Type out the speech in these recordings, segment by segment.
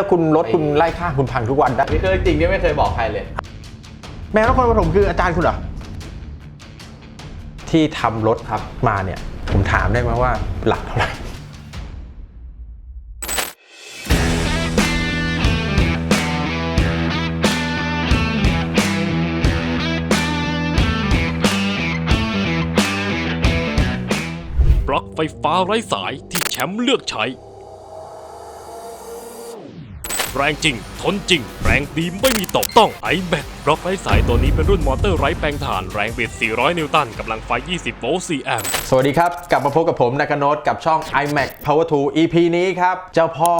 แล้วคุณรถคุณไล่ข้างคุณพังทุกวันได้นี่คือจริงที่ไม่เคยบอกใครเลย แมวนครปฐมคืออาจารย์คุณเหรอ ที่ทำรถครับมาเนี่ย ผมถามได้ไหมว่าหลักเท่าไหร่ ปลั๊กไฟฟ้าไร้สายที่แชมป์เลือกใช้ แรงจริง ทนจริง แรงดีไม่มีตกต้องไอแบตบล็อกไร้สายตัวนี้เป็นรุ่นมอเตอร์ไร้แปลงถ่าน แรงบิด 400 นิวตันกำลังไฟ 20 โวลต์ 4 แอมป์ สวัสดีครับ กลับมาพบกับผมนากโนตกับช่อง iMac Power 2 EP นี้ครับ เจ้าพ่อ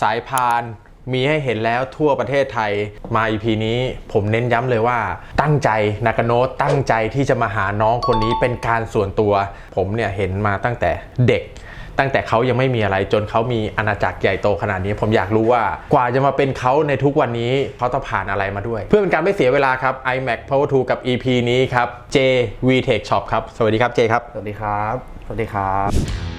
สายพานมีให้เห็นแล้วทั่วประเทศไทยมา EP นี้ผมเน้นย้ำเลยว่า ตั้งใจนากโนตตั้งใจที่จะมาหาน้องคนนี้เป็นการส่วนตัว ผมเนี่ยเห็นมาตั้งแต่เด็ก ตั้งแต่เขายังไม่มีอะไรจนเขามีอาณาจักรใหญ่โตขนาดนี้ ผมอยากรู้ว่ากว่าจะมาเป็นเขาในทุกวันนี้เขาต้องผ่านอะไรมาด้วย เพื่อเป็นการไม่เสียเวลาครับ iMac Power 2 กับ EP นี้ครับ J VTech Shop ครับ สวัสดีครับ J ครับ สวัสดีครับ สวัสดีครับ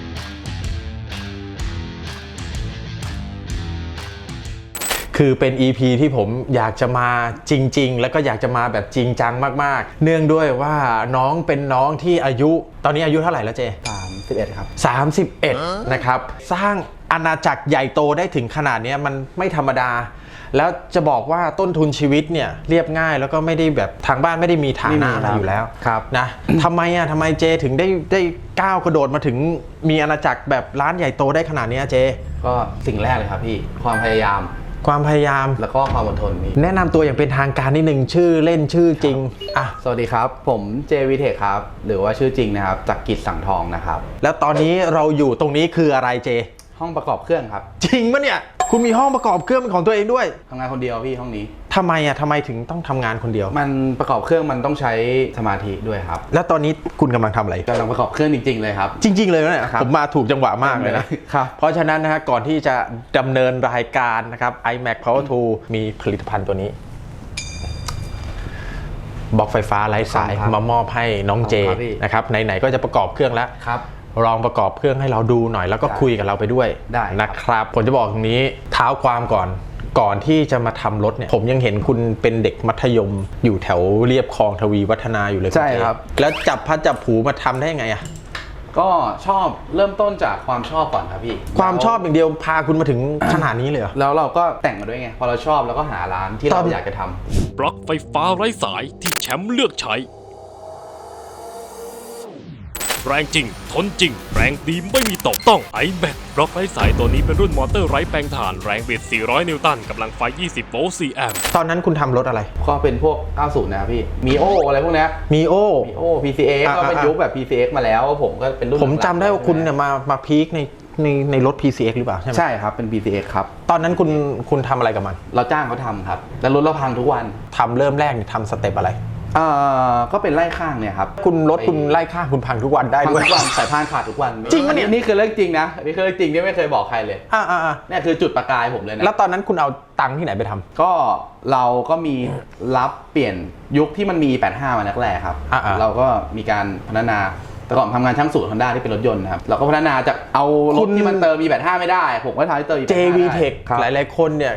คือเป็น EP ที่ผมอยากจะมาจริง ๆ แล้วก็อยากจะมาแบบจริงจังมากๆ เนื่องด้วยว่าน้องเป็นน้องที่อายุ ตอนนี้อายุเท่าไหร่แล้วเจ 31 ครับ 31 นะครับ สร้างอาณาจักรใหญ่โตได้ถึงขนาดเนี้ยมันไม่ธรรมดา แล้วจะบอกว่าต้นทุนชีวิตเนี่ยเรียบง่ายแล้วก็ไม่ได้แบบทางบ้านไม่ได้มีฐาไม่มีนะอะไรครับอยู่แล้วครับนะทำไมอะทำไมเจถึงได้ได้ก้าวกระโดดมาถึงมีอาณาจักรแบบร้านใหญ่โตได้ขนาดเนี้ยเจ ก็สิ่งแรกเลยครับพี่ความพยายาม ความพยายาม แล้วก็ความอดทนพี่แนะนำตัวอย่างเป็นทางการนิดนึงชื่อเล่นชื่อจริงอะสวัสดีครับ ผมเจวีเทคครับ หรือว่าชื่อจริงนะครับจักรกิจสังทองนะครับ แล้วตอนนี้เราอยู่ตรงนี้คืออะไรเจ ห้องประกอบเครื่องครับ จริงปะเนี่ย คุณมีห้องประกอบเครื่องเป็นของตัวเองด้วยทำงานคนเดียวพี่ห้องนี้ ทำไมอะทำไมถึงต้องทำงานคนเดียว มันประกอบเครื่องมันต้องใช้สมาธิด้วยครับแล้วตอนนี้คุณกำลังทำอะไร กำลังประกอบเครื่องจริง ๆ เลยครับ จริง ๆ เลยนะเนี่ยครับผมมาถูกจังหวะมากเลยนะครับ เพราะฉะนั้นนะฮะก่อนที่จะดำเนินรายการนะครับ iMac Power 2 มีผลิตภัณฑ์ตัวนี้บล็อกไฟฟ้าไร้สายครับมามอบให้น้องเจขอบคุณครับพี่ นะครับไหนๆก็จะประกอบเครื่องแล้ว ครับ ลองประกอบเครื่องให้เราดูหน่อยแล้วก็ได้คุยกับเราไปด้วยได้ครับนะครับ ผมจะบอกตรงนี้เท้าความก่อนก่อนที่จะมาทำรถเนี่ยผมยังเห็นคุณเป็นเด็กมัธยม อยู่แถวเรียบคลองทวีวัฒนาอยู่เลยณใช่เจครับ แล้วจับพัดจับผูมาทำได้ยังไงอะก็ชอบเริ่มต้นจากความชอบก่อนครับพี่ ความชอบอย่างเดียวพาคุณมาถึงขนาดนี้เลยเหรอแล้วเราก็แต่งมาด้วยไง พอเราชอบเราก็หาร้านที่ตอเรานอยากจะทำปลั๊กไฟฟ้าไร้สายที่แชมป์เลือกใช้ แรงจริง ทนจริง แรงดีไม่มีตกต้องไอแบตบล็อกไร้สายตัวนี้เป็นรุ่นมอเตอร์ไร้แปลงถ่านแรงบิด 400 นิวตันกำลังไฟ 20 โวลต์4แอมป์ตอนนั้นคุณทำรถอะไร ก็เป็นพวก 90 นะครับพี่ มีโออะไรพวกเนี้ยมีโอ มีโอ PCX อ่าก็เป็นอ่ายุคแบบ PCX มาแล้ว ผมก็เป็นรุ่นผมจำได้ว่าคุณเนี่ยมามาพีคในในในรถ PCX หรือเปล่าใช่ไหมใช่ครับ เป็น PCX ครับ ตอนนั้นคุณคุณทำอะไรกับมัน เราจ้างเขาทำครับ แล้วรถเราพังทุกวันทำเริ่มแรกเนี่ยทำสเต็ปอะไร เอ่อก็เป็นไล่ข้างเนี่ยครับคุณรถคุณไล่ข้างคุณพังทุกวันได้พังด้วย ทุกวันสายพานขาดทุกวันจริงปะเนี่ย นี่คือเรื่องจริงนะนี่คือเรื่องจริงที่ไม่เคยบอกใครเลยอ่าอ่าอ่าเนี่ยคือจุดประกายผมเลยนะ แล้วตอนนั้นคุณเอาตังค์ที่ไหนไปทำ ก็เราก็มีรับเปลี่ยนยุคที่มันมี 85 มาแรกๆครับ อ่าๆเราก็มีการพัฒนาแต่ก่อนทำงานช่างสูตรฮอนด้าที่เป็นรถยนต์นะครับ เราก็พัฒนาจากเอารคุถณที่มันเติม E85 ไม่ได้ ผมก็ทำให้เติม E85 JV ได้ Tech ครับหลาย ๆ คนเนี่ย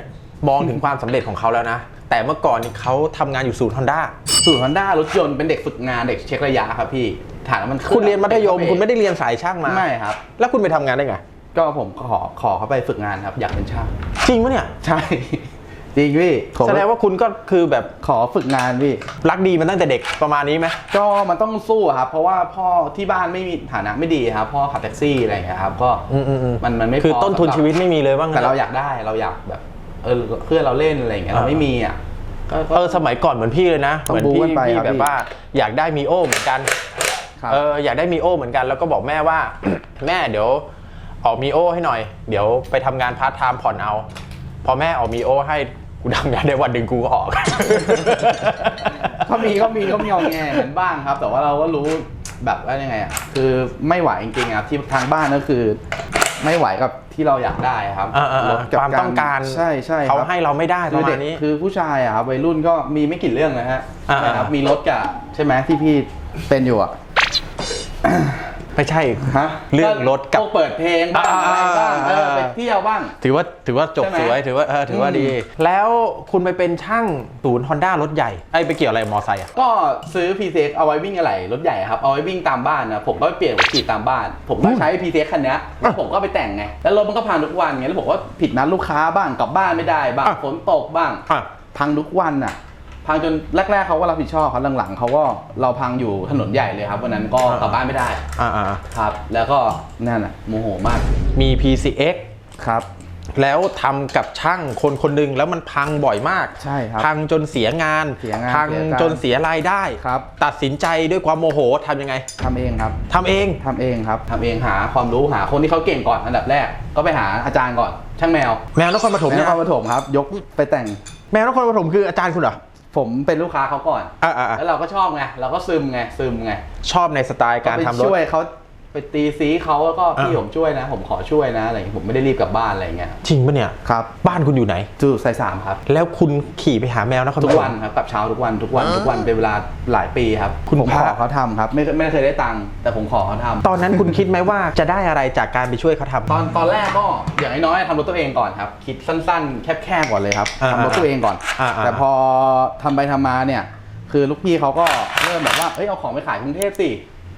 มองถึงความสำเร็จของเขาแล้วนะ แต่เมื่อก่อนนี่เขาทำงานอยู่ศูนย์ฮอนด้าสูตรฮอนด้ารถยนต์เป็นเด็กฝึกงานเด็กเช็คระยะครับพี่ฐานน้ำมันคุณเรียนมัธยม คุณไม่ได้เรียนสายช่างมา ไม่ครับ แล้วคุณไปทำงานได้ไง ก็ผมขอขอเขาไปฝึกงานครับ อยากเป็นช่างจริงปะเนี่ย ใช่ จริงพี่ผมแสดงว่าคุณก็คือแบบขอฝึกงานพี่ รักดีมาตั้งแต่เด็กประมาณนี้ไหมก็มันต้องสู้ครับ เพราะว่าพ่อที่บ้านไม่มีฐานะไม่ดีครับพ่อขับแท็กซี่อะไรอย่างเงี้ยครับ ก็อืมอืมอืมมันมันไม่พคือต้นทุนสำหรับชีวิตไม่มีเลยว่างั้นแต่เราอยากได้เราอยากแบบ เออเพื่อนเราเล่นอะไรอย่างเงี้ยเราไม่มีอะก็ก็ เออสมัยก่อนเหมือนพี่เลยนะ ต้เหงมือนบู๊พี่กันไปพี่ครับแบบพี่ว่าอยากได้มีโอเหมือนกันครับ เอออยากได้มีโอเหมือนกัน แล้วก็บอกแม่ว่า แม่เดี๋ยวออกมีโอให้หน่อย เดี๋ยวไปทำงานพาร์ทไทม์ผ่อนเอา พอแม่ออกมีโอให้กูทำงานได้วันหนึ่งกูก็ออก เขามีเขามีเขามีเอาแง่กันบ้างครับ แต่ว่าเราก็รู้แบบว่ายังไงอะคือไม่ไหวจริงๆอะที่ทางบ้านก็คือ ไม่ไหวกับที่เราอยากได้ครับเออเออเออกับความต้องการใช่ใช่ครับเขาให้เราไม่ได้ปคือระมาเด็ณกนี้ คือผู้ชายอะครับวัยรุ่นก็มีไม่กี่เรื่องนะฮะอ่า นะครับมีรถกับใช่ไหมที่พี่เป็นอยู่อะ ไม่ใช่ฮะเรื่องรถกับ พวเปิดเพลงบ้างอ่าอะไรบ้างเอออ่าไปเที่ยวบ้าง ถือว่าถือว่าจบใช่ไหม สวยถือว่าเออถือว่าอืมดี แล้วคุณไปเป็นช่างศูนย์ฮอนด้ารถใหญ่ไอ้ยไปเกี่ยวอะไรกับมอไซค์อะ ก็ซื้อ p ีเเอาไว้วิ่งอะไรรถใหญ่ครับ เอาไว้วิ่งตามบ้านนะผมก็ไปเปลี่ยนหัวฉีดตามบ้าน ผมก็ใช้ p ีเคันเนี้ยแล้วผมก็ไปแต่งไง แล้วรถมันก็พังทุกวันไงแล้วผมก็ผิดนัดลูกค้าบ้างกลับบ้านไม่ได้บ้างอะฝนตกบ้างอะ พังทุกวันอะ พังจนแรกๆเขาก็รับผิดชอบครับหลังๆเขาก็เราพังอยู่ถนนใหญ่เลยครับวันนั้นก็กลับบ้านไม่ได้อ่าอ่าครับ แล้วก็นั่นน่ะโมโหมากมี PCX ครับ แล้วทำกับช่างคนคนหนึ่งแล้วมันพังบ่อยมาก ใช่ครับพังจนเสียงาน เสียงานพังเสียการจนเสียรายได้ ครับ ตัดสินใจด้วยความโมโหทำยังไงทำเองครับทำเอง ทำเองครับทำเองหาความรู้หาคนที่เขาเก่งก่อนอันดับแรก ก็ไปหาอาจารย์ก่อนช่างแมวแมวนครปฐมแมเนี่วยความปฐมครับ ยกไปแต่ง แมวนครปฐมคืออาจารย์คุณเหรอ ผมเป็นลูกค้าเขาก่อนอ่าอ่าอ่าแล้วเราก็ชอบไง เราก็ซึมไง ซึมไง ชอบในสไตล์การไปทำรถ ช่วยเขา ไปตีซีเขาแล้วก็พี่อ่าผมช่วยนะ ผมขอช่วยนะอะไรอย่างเงี้ยผมไม่ได้รีบกลับบ้านอะไรอย่างเงี้ยจริงปะเนี่ย ครับ บ้านคุณอยู่ไหนจูใส่สามครับ แล้วคุณขี่ไปหาแมวนครปทุฐกมวันครับกลับเช้าทุกวันทุกวันทุกวันเป็นเวลาหลายปีครับคุณผมพระขอเขาทำครับไม่ไม่เคยได้ตังค์แต่ผมขอเขาทำตอนนั้นคุณคิดไหมว่าจะได้อะไรจากการไปช่วยเขาทำตอนตอนแรกก็อย่างน้อยๆทำรถตัวเองก่อนครับคิดสั้นๆ แคบๆก่อนเลยครับอ่าทำรถตัวเองก่อนอ่าอ่าแต่พอทำไปทำมาเนี่ย คือลูกพี่เขาก็เริ่มแบบว่าเอ้ยเอาของไปขายกรุงเทพสิ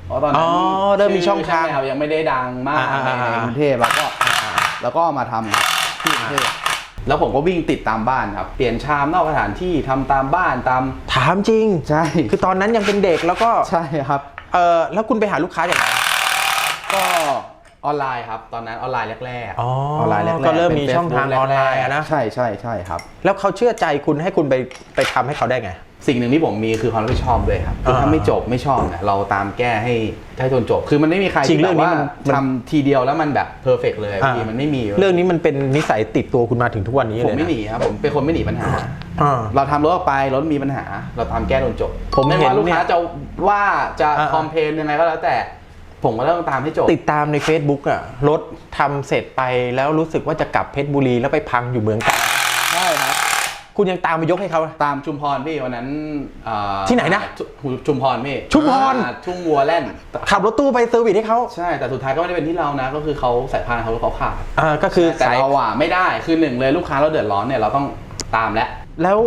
เพราะตอนอ๋นั้อนเริ่มมีช่องทางแมวยังไม่ได้ดังมากอ่าในอ่าอ่า ในกรุงเทพแล้วก็แล้วก็มาทำครับที่กรุงเทพแล้วผมก็วิ่งติดตามบ้านครับ เปลี่ยนชามนอกสถานที่ทำตามบ้านตามถามจริง ใช่คือตอนนั้นยังเป็นเด็กแล้วก็ ใช่ครับ เออแล้วคุณไปหาลูกค้าอย่างไรก็ ออนไลน์ครับ ตอนนั้นออนไลน์แรกๆ อ๋อออนไลน์แรกๆก็เริ่มมีป็นช่องทาง Facebook ออนไลน์อะนะ ใช่ใช่ใช่ครับ แล้วเขาเชื่อใจคุณให้คุณไปไปทำให้เขาได้ไง สิ่งหนึ่งที่ผมมีคือความรับผิดชอบด้วยครับคือถ้าอ่าไม่จบไม่ชอบเนี่ยเราตามแก้ให้ให้จนจบ คือมันไม่มีใครจริงที่เรื่แบองบนี้ว่ามันมันทำทีเดียวแล้วมันแบบเพอร์เฟกเลยอ่า พี่มันไม่มีเรื่องนี้มันเป็นนิสัยติดตัวคุณมาถึงทุกวันนี้ผเลมยไม่หนะนีครับผมเป็นคนไม่หนีปัญหา อ่า เราทำรถออกไปรถมีปัญหา เราตามแก้จนจบผมไม่เห็นว่าลูกค้าเนี่ยจะว่าจะอ่า คอมเพลนยังไงก็แล้วแต่ ผมก็ต้องตามให้จบ ติดตามใน Facebook อะรถทำเสร็จไปแล้วรู้สึกว่าจะกลับเพชรบุรีแล้วไปพังอยู่เมืองกาญใช่ครับ คุณยังตามไปยกให้เขา ตามชุมพรพี่วันนั้นอ่าที่ไหนนะชุชุมพรพี่ชุมพร อ่าทุ่งวัวแล่นขับรถตู้ไปเซอร์วิสให้เขาใช่แต่สุดท้ายก็ไม่ได้เป็นที่เรานะ ก็คือเขาสายพานเขาเขาขาดอ่าก็คือแต่สายเราอะไม่ได้คือหนึ่งเลยลูกค้าเราเดือดร้อนเนี่ยเราต้องตามแล้ว แล้ว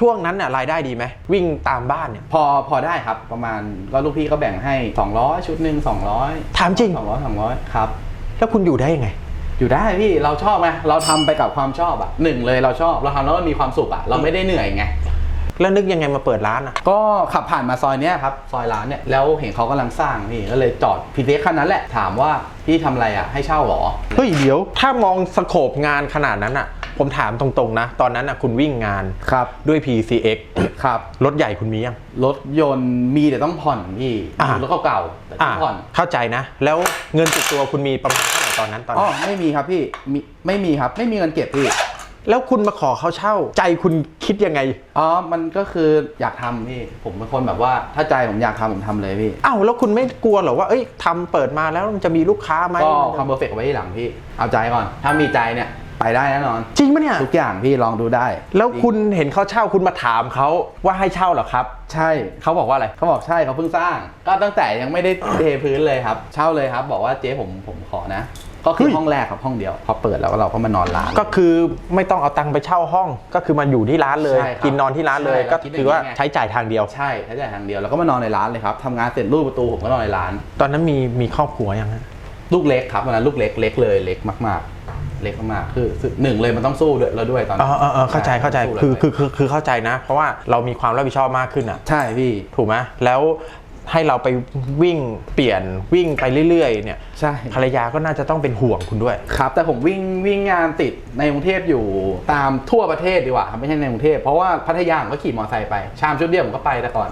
ช่วงนั้นน่ะรายได้ดีไหมวิ่งตามบ้านเนี่ย พอพอได้ครับประมาณก็ลูกพี่ก็แบ่งให้ 200 ชุดหนึ่ง200ถามจริง 200 200ครับ แล้วคุณอยู่ได้ยังไง อยู่ได้พี่เราชอบไงเราทำไปกับความชอบอะหนึ่งเลยเราชอบเราทำแล้วมันมีความสุขอะเราไม่ได้เหนื่อยไง แล้วนึกยังไงมาเปิดร้านอะ ก็ขับผ่านมาซอยเนี้ยครับซอยร้านเนี่ยแล้วเห็นเขากำลังสร้างพี่ก็เลยจอดพีเคันนั้นแหละถามว่าพี่ทำอะไรอะให้เช่าเหรอ เฮ้ยเดี๋ยว ถ้ามองสโคปงานขนาดนั้นอะ ผมถามตรงๆนะ ตอนนั้นอะคุณวิ่งงานครับด้วย PCX ครับรถใหญ่คุณมียัง รถยนต์มีแต่ต้องผ่อนพี่อ่ารถเก่าๆแต่ต้องผ่อนเข้าใจนะ แล้วเงินติดตัวคุณมีประมาณเท่าไหร่ตอนนั้นตอนอ๋อนั้นไม่มีครับพี่มีไม่มีครับ ไม่มีเงินเก็บพี่แล้วคุณมาขอเขาเช่า ใจคุณคิดยังไง อ๋อมันก็คืออยากทำพี่ผมเป็นคนแบบว่าถ้าใจผมอยากทำผมทำเลยพี่อ้าวแล้วคุณไม่กลัวเหรอว่าเอ้ยทำเปิดมาแล้วมันจะมีลูกค้าไหมก็ความเพอร์เฟกต์ไว้ที่หลังพี่เอาใจก่อน ถ้ามีใจเนี่ย ไปได้แน่นอน จริงปะเนี่ย ทุกอย่างพี่ลองดูได้แล้วคุณเห็นเขาเช่าคุณมาถามเขาว่าให้เช่าเหรอครับ ใช่เขาบอกว่าอะไร เขาบอกใช่เขาเพิ่งสร้าง ก็ตั้งแต่ยังไม่ได้เทพื้นเลยครับ เช่าเลยครับ บอกว่าเจ๊ผมผมขอนะ ก็คือเฮ้ยห้องแรกครับห้องเดียว พอเปิดแล้วเราก็มานอนร้าน ก็คือไม่ต้องเอาตังค์ไปเช่าห้อง ก็คือมาอยู่ที่ร้านเลย ใช่ครับกินนอนที่ร้านเลย ใช่ก็เราคิดถือว่าอย่างนี้ไง ใช้จ่ายทางเดียว ใช่ใช้จ่ายทางเดียวแล้วก็มานอนในร้านเลยครับทำงานเสร็จรูปประตูผมก็นอนในร้าน ตอนนั้นมีมีครอบครัวยังฮะ ลูกเล็กครับวันนั้นลูกเล็กเล็กเลยเล็กมากๆ เล็กมากๆคือคือหนึ่งเลยมันต้องสู้ด้วยแล้วด้วยตอนอ๋ออ๋ออ๋อเข้าใจเข้าใจสู้คือเลยคือคือคือเข้าใจนะ เพราะว่าเรามีความรับผิดชอบมากขึ้นอะใช่พี่ถูกไหมแล้วให้เราไปวิ่งเปลี่ยนวิ่งไปเรื่อยๆเนี่ยใช่ภรรยาก็น่าจะต้องเป็นห่วงคุณด้วยครับ แต่ผมวิ่งวิ่งงานติดในกรุงเทพอยู่ตามทั่วประเทศดีกว่าครับไม่ใช่ในกรุงเทพเพราะว่าพัทยาผมก็ขี่มอเตอร์ไซค์ไปชามชุดเดียวผมก็ไปแต่ก่อน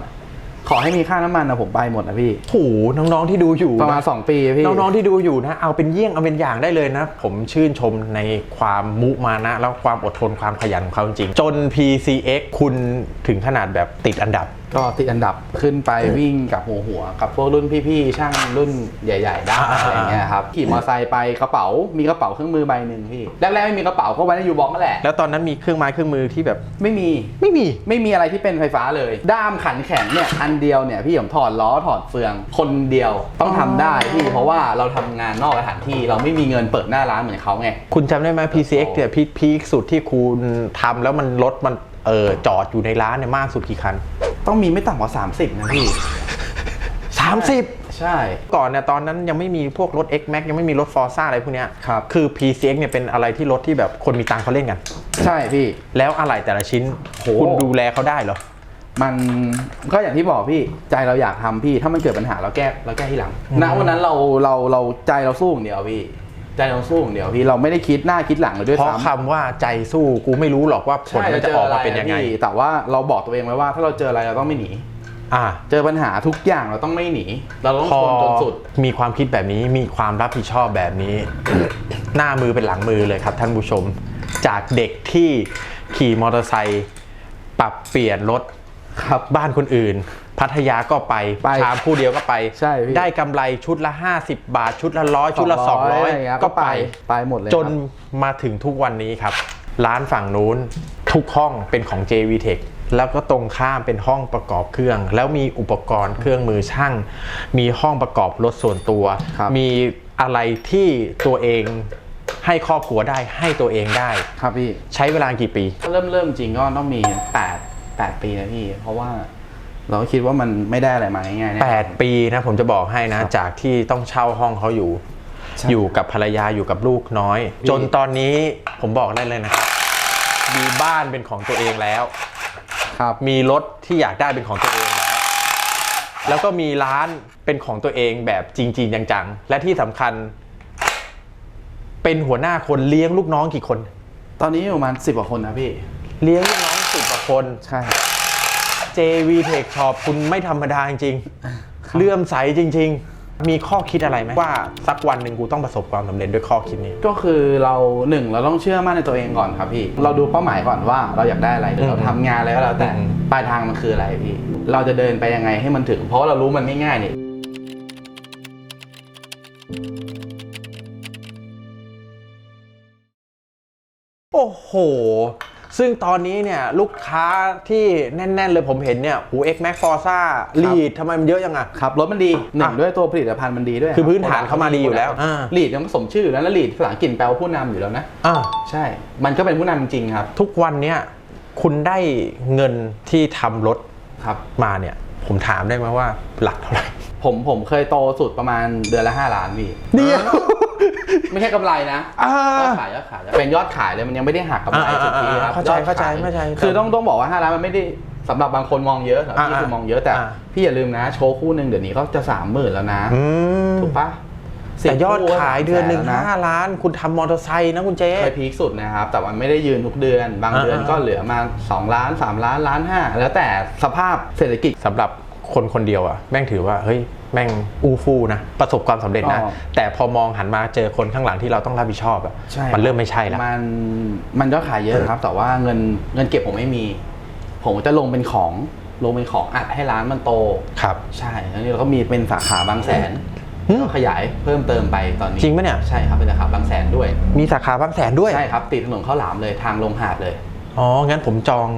ขอให้มีค่าน้ำมันนะผมไปหมดนะพี่โอ้โหน้องๆที่ดูอยู่ประมาณน2ปีพี่ น้องๆที่ดูอยู่นะ เอาเป็นเยี่ยงเอาเป็นอย่างได้เลยนะ ผมชื่นชมในความมุมานะ แล้วความอดทนความขยันของเขาจริงๆจน PCX คุณถึงขนาดแบบติดอันดับ ก็ติดอันดับขึ้นไปวิ่งกับหัวหัวกับพวกรุ่นพี่ๆช่างรุ่นใหญ่ๆได้อ่าอะไรเงี้ยครับขี่มอเตอร์ไซค์ไปกระเป๋ามีกระเป๋าเครื่องมือใบหนึ่งพี่แรกๆไม่มีกระเป๋าก็ไว้ในยูบ็อกนั่นแหละ แล้วตอนนั้นมีเครื่องไม้เครื่องมือที่แบบไม่มีไม่มีไม่มีอะไรที่เป็นไฟฟ้าเลย ด้ามขันแข็งเนี่ยอันเดียวเนี่ยพี่ผมถอดล้อถอดเฟือง คนเดียวต้องทำได้พี่เพราะว่าเราทำงานนอกสถานที่เราไม่มีเงินเปิดหน้าร้านเหมือนเขาไงคุณจำได้ไหม PCX เนี่ยพีคพีคสุดที่คุณทำแล้วมันรถมันเออจอดอยู่ในร้านเนี่ยมากสุดกี่คัน ต้องมีไม่ต่ำกว่า 30 นะพี่ 30 ใช่ ก่อนเนี่ยตอนนั้นยังไม่มีพวกรถ X Max ยังไม่มีรถ Forza อะไรพวกเนี้ยครับ คือ PCX เนี่ยเป็นอะไรที่รถที่แบบคนมีตังค์เขาเล่นกัน ใช่พี่ แล้วอะไรแต่ละชิ้น โห คุณดูแลเขาได้เหรอ มันก็อย่างที่บอกพี่ใจเราอยากทำพี่ ถ้ามันเกิดปัญหาเราแก้เราแก้ที่หลังอืมณวันนั้นเราเราเราใจเราสู้อย่างเดียวพี่ ใจเราสู้อย่างเดียวพี่เราไม่ได้คิดหน้าคิดหลังเลยด้วยเพราะซ้ำ คำว่าใจสู้กูไม่รู้หรอกว่าผลใช่มันจะออกมาเป็นยังไงพี่แต่ว่าเราบอกตัวเองไว้ว่าถ้าเราเจออะไรเราต้องไม่หนี อ่า เจอปัญหาทุกอย่างเราต้องไม่หนี เราต้องพอทนจนสุด มีความคิดแบบนี้มีความรับผิดชอบแบบนี้ หน้ามือเป็นหลังมือเลยครับท่านผู้ชม จากเด็กที่ขี่มอเตอร์ไซค์ปรับเปลี่ยนรถครับบ้านคนอื่น พัทยาก็ไปไปชามคู่เดียวก็ไป ใช่พี่ ได้กำไรชุดละ 50 บาท ชุดละร้อยชุดละะไรย่างเงี้ย200 ก็ไป ไปหมดเลยจนครับมาถึงทุกวันนี้ครับ ร้านฝั่งนู้นทุกห้องเป็นของ JV Tech แล้วก็ตรงข้ามเป็นห้องประกอบเครื่อง แล้วมีอุปกรณ์เครื่องมือช่าง มีห้องประกอบรถส่วนตัว ครับ มีอะไรที่ตัวเองให้ครอบครัวได้ให้ตัวเองได้ ครับพี่ ใช้เวลากี่ปี เริ่มเริ่มจริงก็ต้องมี8 8ปีนะพี่ เพราะว่า เราก็คิดว่ามันไม่ได้อะไรมาง่ายๆแน่8ปีนะผมจะบอกให้นะครับจากที่ต้องเช่าห้องเขาอยู่ใช่อยู่กับภรรยาอยู่กับลูกน้อยพี่จนตอนนี้ผมบอกได้เลยนะครับมีบ้านเป็นของตัวเองแล้ว ครับมีรถที่อยากได้เป็นของตัวเองแล้ว แล้วก็มีร้านเป็นของตัวเองแบบจริง ๆ จังๆ และที่สำคัญ เป็นหัวหน้าคนเลี้ยงลูกน้องกี่คน ตอนนี้ประมาณ10กว่าคนนะพี่ เลี้ยงลูกน้องสิบกว่าคน ใช่ JV Tech Shop คุณไม่ธรรมดาจริงๆ เลื่อมใสจริง ๆ มีข้อคิดอะไรไหมว่าสักวันหนึ่งกูต้องประสบความสำเร็จด้วยข้อคิดนี้ ก็คือเราหนึ่งเราต้องเชื่อมั่นในตัวเองก่อนครับพี่ เราดูเป้าหมายก่อนว่าเราอยากได้อะไรหรือเราอืมทำงานอะไรก็แล้วแต่อืม ปลายทางมันคืออะไรพี่ เราจะเดินไปยังไงให้มันถึง เพราะว่าเรารู้มันไม่ง่ายนี่ โอ้โห ซึ่งตอนนี้เนี่ยลูกค้าที่แน่น ๆ เลยผมเห็นเนี่ยหู X Max Forza ลีดทำไมมันเยอะยังอะ ครับรถมันดีหนึ่งอะด้วยตัวผลิตภัณฑ์มันดีด้วยคือพื้นฐานเขามาดีอยู่แล้วอ่า ลีดมันก็สมชื่ออยู่แล้วแล้วลีดภาษาอังกฤษแปลว่าผู้นำอยู่แล้วนะ อะใช่ มันก็เป็นผู้นำจริงครับ ทุกวันเนี่ยคุณได้เงินที่ทำรถครับ มาเนี่ย ผมถามได้ไหมว่าหลักเท่าไหร่ ผมผมเคยโตสุดประมาณเดือนละ 5 ล้านพี่ เดียว ไม่ใช่กำไรนะอ่า ยอดขายยอดขายเป็นยอดขายเลยมันยังไม่ได้หักกำไรอ่าสุทธิครับเข้าใจยอดขยเข้าใจเข้าใจคือต้องต้องบอกว่า5ล้านมันไม่ได้สำหรับบางคนมองเยอะสำหรับพี่อ่าคือมองเยอะแต่ อ่า พี่อย่าลืมนะ โชว์คู่หนึ่งเดี๋ยวนี้ก็จะสามหมื่นแล้วนะ อืมถูกปะแต่ยอดสิบคู่ก็ขายเดือนหนึ่งแสแล้วะห้าล้าน คุณทำมอเตอร์ไซค์นะคุณเจ๊ เคยพีคสุดนะครับ แต่มันไม่ได้ยืนทุกเดือน บางอ่า เดือนก็เหลือมา 2 ล้าน 3 ล้านล้านห้าแล้วแต่สภาพเศรษฐกิจ สำหรับคนคนเดียวอะแม่งถือว่า เฮ้ย แม่งอู้ฟู่นะประสบความสำเร็จนะอ๋อแต่พอมองหันมาเจอคนข้างหลังที่เราต้องรับผิดชอบอะใช่มันเริ่มไม่ใช่ละมันมันยอดขายเยอะครับ แต่ว่าเงินเงินเก็บผมไม่มี ผมจะลงเป็นของลงเป็นของอัดให้ร้านมันโตครับ ใช่แล้วนี่เราก็มีเป็นสาขาบางแสนหืมก็ขยายเพิ่มเติมไปตอนนี้จริงปะเนี่ยใช่ครับเป็นสาขาบางแสนด้วย มีสาขาบางแสนด้วยใช่ครับติดถนนข้าวหลามเลยทางลงหาดเลย อ๋อ งั้นผมจอง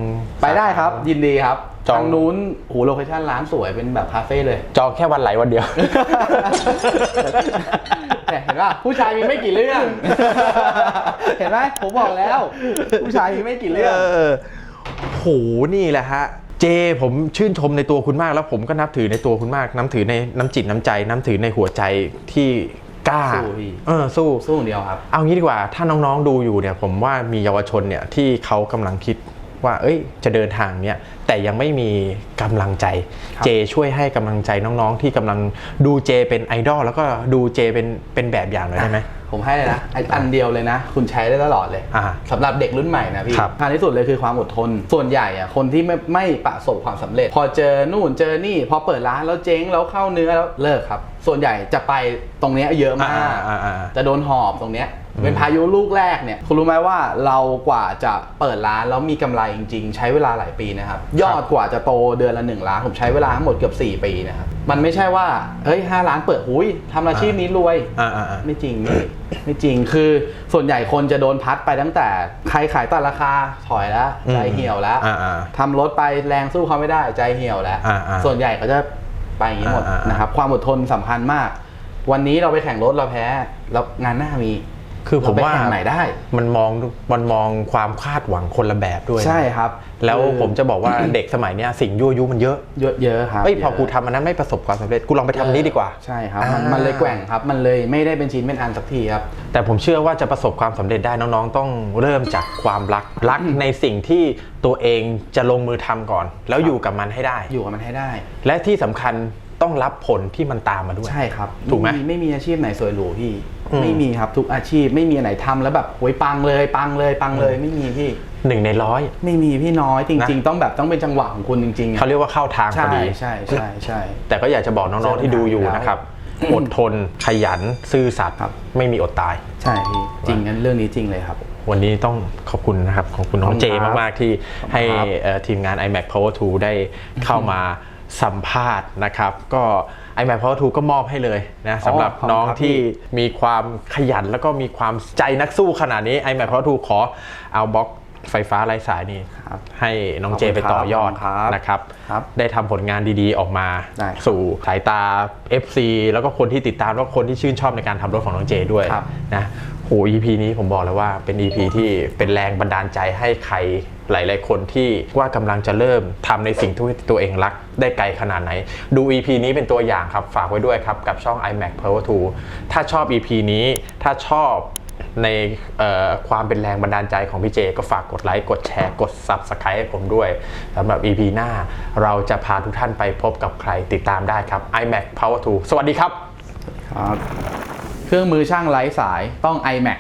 ไปได้ครับ ยินดีครับจอง ทางนู้นหูโลเคชั่นร้านสวยเป็นแบบคาเฟ่เลย จองแค่วันไหลวันเดียว เนี่ยเห็นป่ะผู้ชายมีไม่กี่เรื่อง เห็นไหมผมบอกแล้ว ผู้ชายมีไม่กี่เรื่อง เออโห นี่แหละฮะ เจ ผมชื่นชมในตัวคุณมากแล้วผมก็นับถือในตัวคุณมากน้ำถือในน้ำจิตน้ำใจน้ำถือในหัวใจที่ กล้าสู้พี่เออสู้สู้อย่างเดียวครับ เอางี้ดีกว่าถ้าน้องๆดูอยู่เนี่ย ผมว่ามีเยาวชนเนี่ยที่เขากำลังคิดว่า เอ้ย จะเดินทางเนี่ยแต่ยังไม่มีกำลังใจครับเจช่วยให้กำลังใจน้องๆ ที่กำลังดูเจเป็นไอดอลแล้วก็ดูเจเป็นเป็นแบบอย่างหน่อยได้ไหม ผมให้เลยนะไอ้อันเดียวเลยนะ คุณใช้ได้ตลอดเลยอ่าสำหรับเด็กรุ่นใหม่นะพี่ครับอันที่สุดเลยคือความอดทน ส่วนใหญ่อะคนที่ไม่ไม่ประสบความสำเร็จ พอเจอนู่นเจอนี่ พอเปิดร้านแล้วเจ๊งแล้วเข้าเนื้อแล้วเลิกครับ ส่วนใหญ่จะไปตรงเนี้ยเยอะมาก อ่าอ่าอ่า จะโดนหอบตรงเนี้ย เป็นพายุลูกแรกเนี่ยคุณรู้ไหมว่าเรากว่าจะเปิดร้านแล้วมีกำไรจริง ๆ ใช้เวลาหลายปีนะครับ ยอดกว่าจะโตเดือนละ1ล้านผมใช้เวลาทั้งหมดเกือบ4 ปีนะครับมันไม่ใช่ว่าเฮ้ยห้าล้านเปิดหุยทำอาชีพนี้รวยอ่าอ่าอ่าไม่จริงนี่ไม่จริงคือส่วนใหญ่คนจะโดนพัดไปตั้งแต่ใครขายตัดราคาถอยแล้วใจเหี่ยวแล้วอ่าอ่าทำรถไปแรงสู้เขาไม่ได้ใจเหี่ยวแล้วอ่าอ่าส่วนใหญ่เขาจะไปอย่างนี้หมดอ่าอ่านนะครับความอดทนสำคัญมาก วันนี้เราไปแข่งรถเราแพ้แล้วงานหน้ามี คือผมว่าเรไปแข่งไหนได้ มันมองมันมองความคาดหวังคนละแบบด้วยใช่ครับ แล้วคือผมจะบอกว่าเด็กสมัยเนี้ยสิ่งยั่วยุมันเยอะเยอะเยอะครับเอ้ยพอเยะกูทำอันนั้นไม่ประสบความสำเร็จกูลองไปทำอันนี้ดีกว่าใช่ครับอ่ามัมันมันเลยแกว่งครับ มันเลยไม่ได้เป็นชิ้นเป็นอันสักทีครับแต่ผมเชื่อว่าจะประสบความสำเร็จได้น้องๆ ต้องเริ่มจากความรักรักในสิ่งที่ตัวเองจะลงมือทำก่อน แล้วอยู่กับมันให้ได้ อยู่กับมันให้ได้ และที่สำคัญ ต้องรับผลที่มันตามมาด้วย ใช่ครับถูกไหมไม่มีอาชีพไหนสวยหรูพี่อืมไม่มีครับทุกอาชีพไม่มีอันไหนทำแล้วแบบโวยปังเลยปังเลยปังเลยไม่มีพี่หนึ่งในร้อยไม่มีพี่น้อยจนะริง ๆ ต้องแบบต้องเป็นจังหวะของคุณจริงๆอะเขาเรียกว่าเข้าทางพอใช่ดีใช่ใช่ใช่แต่ก็อยากจะบอกน้องๆที่ดูอยู่นะครับอดทนขยันซื่อสัตย์ครับไม่มีอดตาย ใช่พี่จริงงั้นเรื่องนี้จริงเลยครับ วันนี้ต้องขอบคุณนะครับขอบคุณน้องขอบคุณเจครับมากๆที่ให้ขอบคุณครับเอ่อทีมงาน iMac Power 2 ได้เข้ามา สัมภาษณ์นะครับ ก็ iMac Power 2ก็มอบให้เลยนะสำหรับขอบคุณน้องครับที่มีความขยันแล้วก็มีความใจนักสู้ขนาดนี้ iMac Power 2ขอเอาบล็อก ไฟฟ้าไร้สายนี้ครับให้น้องเจขอบคุณไปต่อยอดครับนะครับครับ ได้ทำผลงานดีๆออกมาได้ครับสู่สายตา FC แล้วก็คนที่ติดตามแล้วก็คนที่ชื่นชอบในการทำรถของน้องเจด้วยครับนะโห EP นี้ผมบอกเลยว่าเป็น EP ที่เป็นแรงบันดาลใจให้ใครหลาย ๆ คนที่ว่ากำลังจะเริ่มทำในสิ่งที่ตัวเองรักได้ไกลขนาดไหน ดู EP นี้เป็นตัวอย่างครับฝากไว้ด้วยครับ กับช่อง iMac Power 2 ถ้าชอบ EP นี้ถ้าชอบ ในความเป็นแรงบันดาลใจของพี่เจ ก็ฝากกดไลค์ กดแชร์ กด Subscribe ให้ผมด้วยสำหรับ EP หน้า เราจะพาทุกท่านไปพบกับใครติดตามได้ครับ iMac Power 2 สวัสดีครับครับเครื่องมือช่างไร้สายต้อง iMac